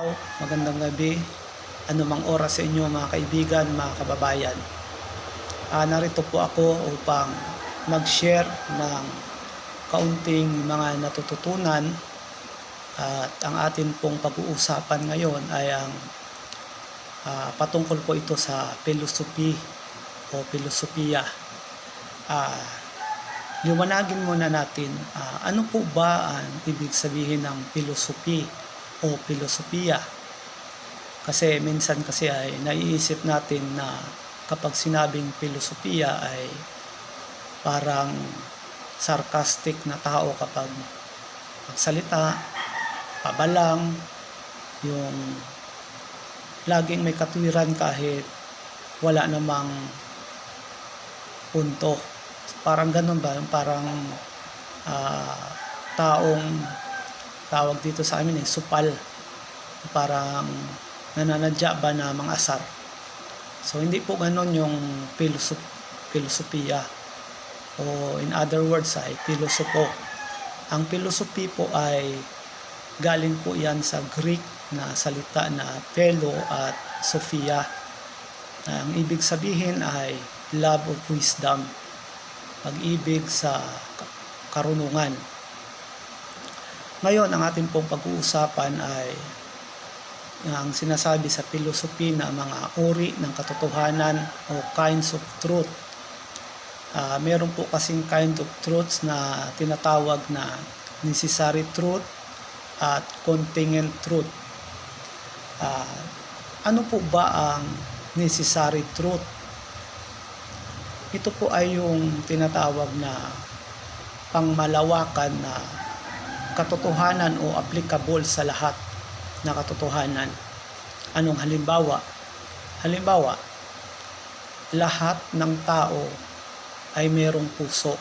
araw, magandang gabi, anumang oras sa inyo mga kaibigan, mga kababayan. Ah, narito po ako upang mag-share ng kaunting mga natututunan at ang atin pong pag-uusapan ngayon ay ang ah, patungkol po ito sa philosophy o filosofiya. Ah, liwanagin muna natin ah, ano po ba ang ibig sabihin ng philosophy o filosofiya. Kasi minsan kasi ay naiisip natin na kapag sinabing filosofiya ay parang sarcastic na tao kapag magsalita, pabalang, yung laging may katwiran kahit wala namang punto. Parang ganun ba? Parang ah, taong tawag dito sa amin eh, supal. Parang nananadya ba na mga asar. So hindi po ganon yung filosop filosofiya o in other words ay filosopo. Ang philosophy po ay galing po yan sa Greek na salita na philo at sophia. Ang ibig sabihin ay love of wisdom. Pag-ibig sa karunungan. Ngayon, ang ating pong pag-uusapan ay ang sinasabi sa philosophy na mga uri ng katotohanan o kinds of truth. Ah, meron po kasing kind of truths na tinatawag na necessary truth at contingent truth. Ah, ano po ba ang necessary truth? Ito po ay yung tinatawag na pangmalawakan na katotohanan o applicable sa lahat na katotohanan. Anong halimbawa? Halimbawa, lahat ng tao ay merong puso.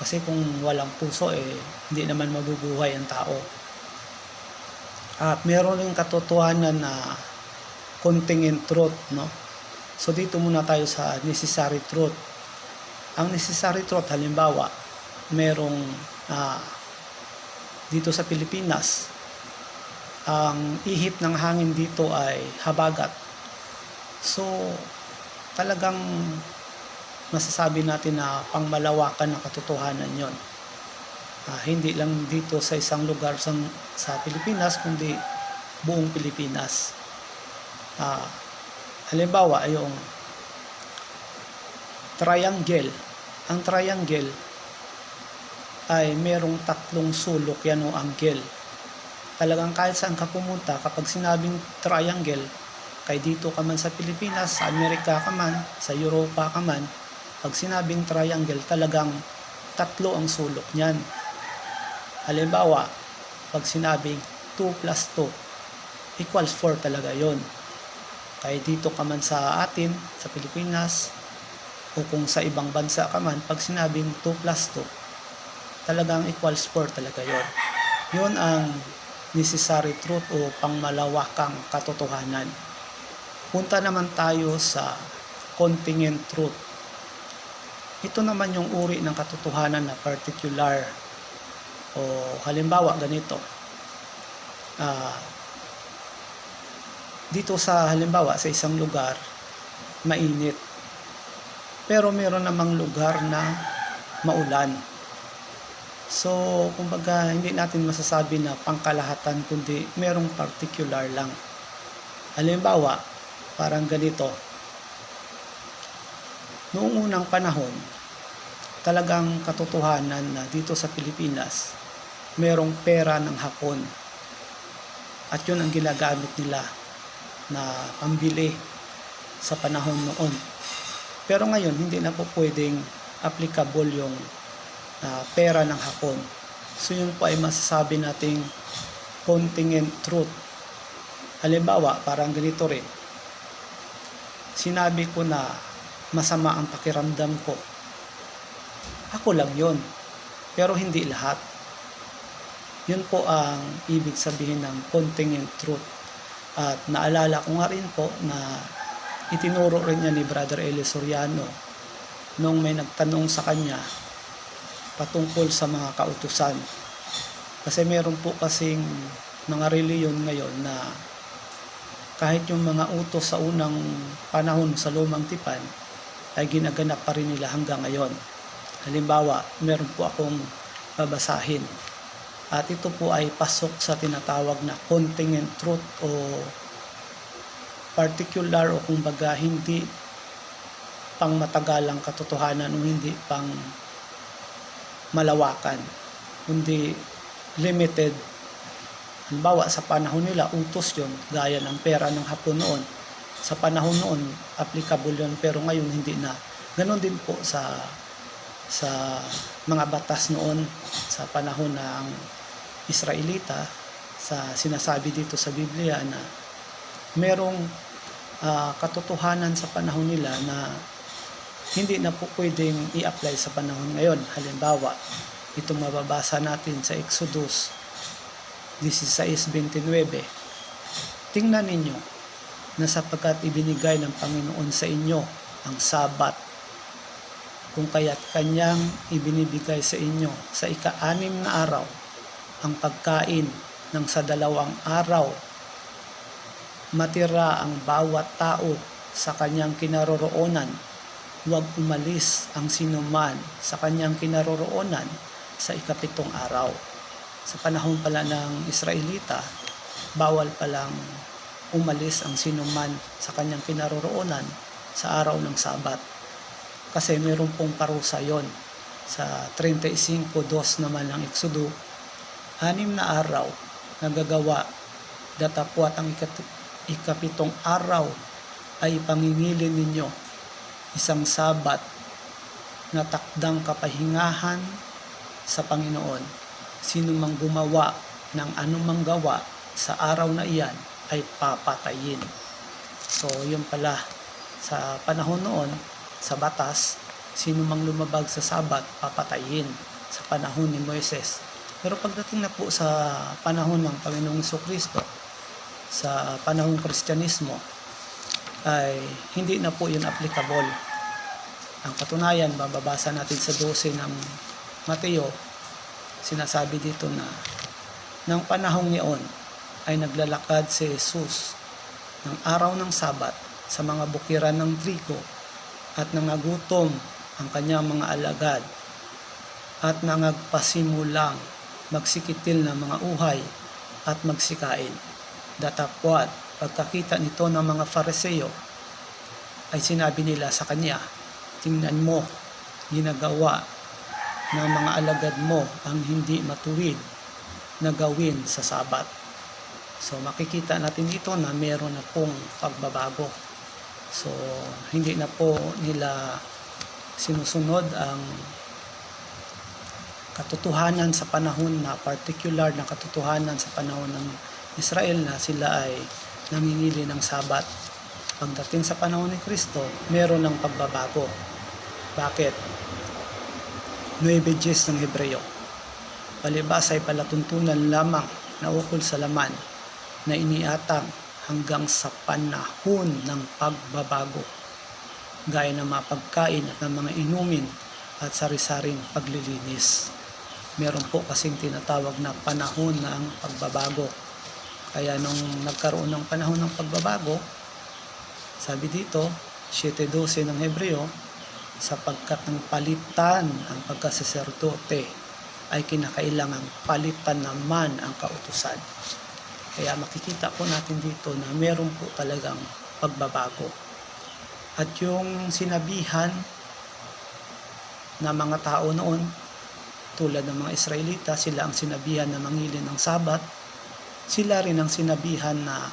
Kasi kung walang puso, eh, hindi naman mabubuhay ang tao. At meron rin katotohanan na contingent truth, no? So dito muna tayo sa necessary truth. Ang necessary truth, halimbawa, merong ah, dito sa Pilipinas, ang ihip ng hangin dito ay habagat. So, talagang masasabi natin na pangmalawakan ng katotohanan yon. Ah, hindi lang dito sa isang lugar sa, sa Pilipinas, kundi buong Pilipinas. Ah, halimbawa, yung triangle. Ang triangle ay merong tatlong sulok yan o angle. Talagang kahit saan ka pumunta, kapag sinabing triangle, kay dito ka man sa Pilipinas, sa Amerika ka man, sa Europa ka man, pag sinabing triangle, talagang tatlo ang sulok niyan. Halimbawa, pag sinabing 2 plus 2 equals 4 talaga yon. Kaya dito ka man sa atin, sa Pilipinas, o kung sa ibang bansa ka man, pag sinabing 2 plus 2, talagang equals 4 talaga yon. Yun ang necessary truth o pangmalawakang katotohanan. Punta naman tayo sa contingent truth. Ito naman yung uri ng katotohanan na particular o halimbawa ganito. Ah, dito sa halimbawa sa isang lugar mainit. Pero meron namang lugar na maulan. So, kumbaga, hindi natin masasabi na pangkalahatan, kundi merong particular lang. Halimbawa, parang ganito. Noong unang panahon, talagang katotohanan na dito sa Pilipinas, merong pera ng hapon. At yun ang ginagamit nila na pambili sa panahon noon. Pero ngayon, hindi na po pwedeng applicable yung uh, pera ng hapon. So yun po ay masasabi nating contingent truth. Halimbawa, parang ganito rin. Sinabi ko na masama ang pakiramdam ko. Ako lang yun. Pero hindi lahat. Yun po ang ibig sabihin ng contingent truth. At naalala ko nga rin po na itinuro rin niya ni Brother Eli Soriano nung may nagtanong sa kanya patungkol sa mga kautusan. Kasi meron po kasing mga reliyon ngayon na kahit yung mga utos sa unang panahon sa lumang tipan ay ginaganap pa rin nila hanggang ngayon. Halimbawa, meron po akong babasahin at ito po ay pasok sa tinatawag na contingent truth o particular o kumbaga hindi pang matagalang katotohanan o hindi pang malawakan kundi limited. Halimbawa sa panahon nila utos yon gaya ng pera ng hapon noon. Sa panahon noon applicable yon pero ngayon hindi na. Ganon din po sa sa mga batas noon sa panahon ng Israelita sa sinasabi dito sa Biblia na merong ah, katotohanan sa panahon nila na hindi na po pwedeng i-apply sa panahon ngayon. Halimbawa, itong mababasa natin sa Exodus 16.29. Tingnan ninyo na sapagkat ibinigay ng Panginoon sa inyo ang sabat kung kaya't kanyang ibinibigay sa inyo sa ika-anim na araw ang pagkain ng sa dalawang araw matira ang bawat tao sa kanyang kinaroroonan huwag umalis ang sinuman sa kanyang kinaroroonan sa ikapitong araw. Sa panahon pala ng Israelita, bawal palang umalis ang sinuman sa kanyang kinaroroonan sa araw ng Sabat. Kasi meron pong parusa yon sa 35.2 naman ng Exodo, anim na araw nagagawa datapwat ang ikat- ikapitong araw ay pangingilin ninyo isang sabat na takdang kapahingahan sa Panginoon. Sino mang gumawa ng anumang gawa sa araw na iyan ay papatayin. So, yun pala sa panahon noon, sa batas, sino mang lumabag sa sabat, papatayin sa panahon ni Moises. Pero pagdating na po sa panahon ng Panginoong Kristo, sa panahong Kristyanismo, ay hindi na po yun applicable. Ang katunayan, bababasa natin sa 12 ng Mateo, sinasabi dito na ng panahong iyon ay naglalakad si Jesus ng araw ng Sabat sa mga bukiran ng trigo at nangagutom ang kanyang mga alagad at nangagpasimulang magsikitil ng mga uhay at magsikain. Datapwat, pagkakita nito ng mga fariseo, ay sinabi nila sa kanya, tingnan mo, ginagawa ng mga alagad mo ang hindi matuwid na gawin sa sabat. So makikita natin dito na meron na pong pagbabago. So hindi na po nila sinusunod ang katotohanan sa panahon na particular na katotohanan sa panahon ng Israel na sila ay namimili ng sabat. Pagdating sa panahon ni Kristo, meron ng pagbabago. Bakit? 9 Gs ng Hebreo. Palibas ay palatuntunan lamang na ukol sa laman na iniatang hanggang sa panahon ng pagbabago gaya ng mga pagkain at ng mga inumin at sari-saring paglilinis. Meron po kasing tinatawag na panahon ng pagbabago. Kaya nung nagkaroon ng panahon ng pagbabago, sabi dito, 7.12 ng Hebreo, sapagkat ng palitan ang pagkasaserdote ay kinakailangang palitan naman ang kautusan. Kaya makikita po natin dito na meron po talagang pagbabago. At yung sinabihan na mga tao noon, tulad ng mga Israelita, sila ang sinabihan na mangilin ng sabat, sila rin ang sinabihan na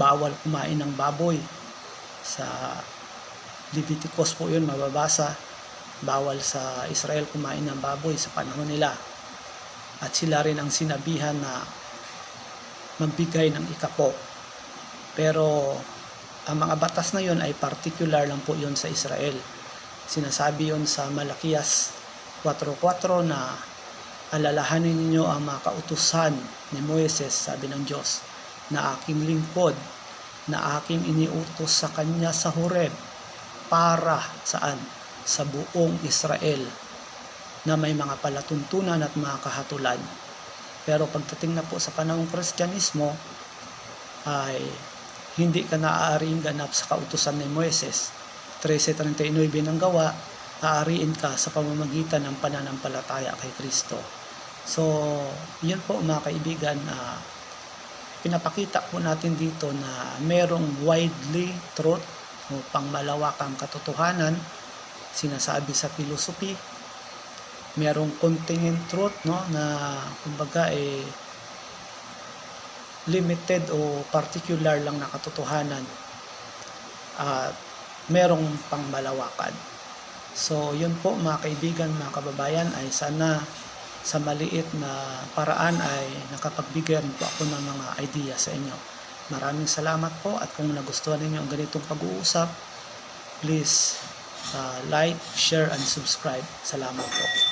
bawal kumain ng baboy. Sa Leviticus po yun mababasa, bawal sa Israel kumain ng baboy sa panahon nila. At sila rin ang sinabihan na magbigay ng ikapo. Pero ang mga batas na yun ay particular lang po yun sa Israel. Sinasabi yun sa Malakias 4.4 na alalahanin ninyo ang mga kautusan ni Moises, sabi ng Diyos, na aking lingkod, na aking iniutos sa kanya sa Horeb, para saan? Sa buong Israel, na may mga palatuntunan at mga kahatulan. Pero pagdating na po sa panahong Kristyanismo, ay hindi ka naaariing ganap sa kautusan ni Moises. 13.39 ng gawa, aariin ka sa pamamagitan ng pananampalataya kay Kristo. So, yun po mga kaibigan, ah, pinapakita po natin dito na merong widely truth o pangmalawakang katotohanan. Sinasabi sa philosophy merong contingent truth no na kumbaga eh limited o particular lang na katotohanan at merong pangmalawakan. So yun po mga kaibigan mga kababayan ay sana sa maliit na paraan ay nakapagbigay po ako ng mga idea sa inyo maraming salamat po at kung nagustuhan ninyo ang ganitong pag-uusap please uh, like, share, and subscribe. Salamat po.